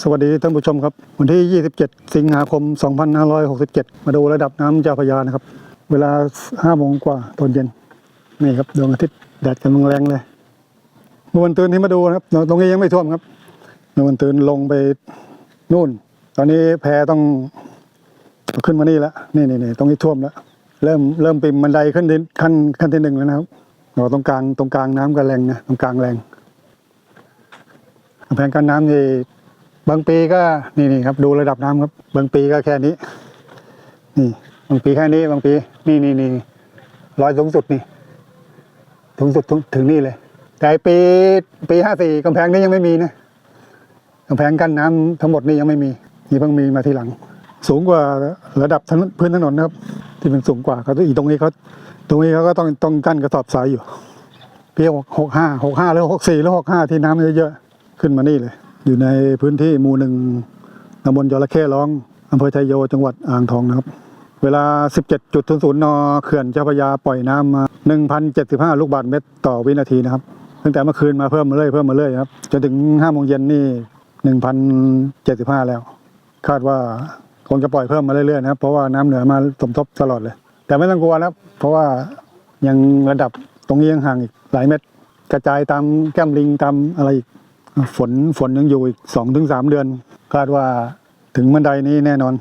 สวัสดีท่านผู้ชมครับวันที่ 27 สิงหาคม 2567 มาดูระดับน้ำเจ้าพยานะครับ เวลา5โมงกว่าตอนเย็น นี่ครับดวงอาทิตย์แดดกำลังแรงเลยเมื่อวันตื่นที่มาดูนะครับ ตรงนี้ยังไม่ท่วมครับเมื่อวันตื่นลงไปนู่น ตอนนี้แพต้องขึ้นมานี่แล้วนี่นี่นี่ตรงนี้ท่วมแล้วเริ่มเริ่มปีนบันไดขึ้นที่ขั้นขั้นที่หนึ่งแล้วนะครับเราตรงกลางตรงกลางน้ำก็แรงนะตรงกลางแรงกำแพงกั้นน้ำนี่ บางปีก็นี่นี่ครับ ดูระดับน้ำครับ บางปีก็แค่นี้ นี่ บางปีแค่นี้ บางปี นี่นี่นี่ร้อยสูงสุดนี่สูงสุดถึงนี่เลย แต่ปีปีห้าสี่กำแพงนี้ยังไม่มีนะกำแพงกั้นน้ำทั้งหมดนี่ยังไม่มีนี่เพิ่งมีมาทีหลัง สูงกว่าระดับพื้นถนนนะครับ ที่มันสูงกว่าเขาอีตรงนี้เขาตรงนี้เขาก็ต้องต้องกั้นกระสอบทรายอยู่ปีหกห้าหกห้าหรือหกสี่หรือหกห้าที่น้ำเยอะๆขึ้นมานี่เลย อยู่ในพื้นที่หมู่หนึ่งตำบลจระเข้ร้องอำเภอชัยโยจังหวัดอ่างทองนะครับ เวลา 17.00นเขื่อนเจ้าพระยาปล่อยน้ำมา 1,075 ลูกบาศก์เมตรต่อวินาทีนะครับ ตั้งแต่เมื่อคืนมาเพิ่มมาเรื่อยเพิ่มมาเรื่อยครับ จนถึง5โมงเย็นนี่1,075 แล้ว คาดว่าคงจะปล่อยเพิ่มมาเรื่อยๆนะครับ เพราะว่าน้ำเหนือมาสมทบตลอดเลย แต่ไม่ต้องกลัวนะครับ เพราะว่ายังระดับตรงนี้ยังห่างอีกหลายเมตร กระจายตามแก้มลิงตามอะไรอีก ฝนฝนยังอยู่อีกสองถึงสามเดือน คาดว่าถึงบันไดนี้แน่นอน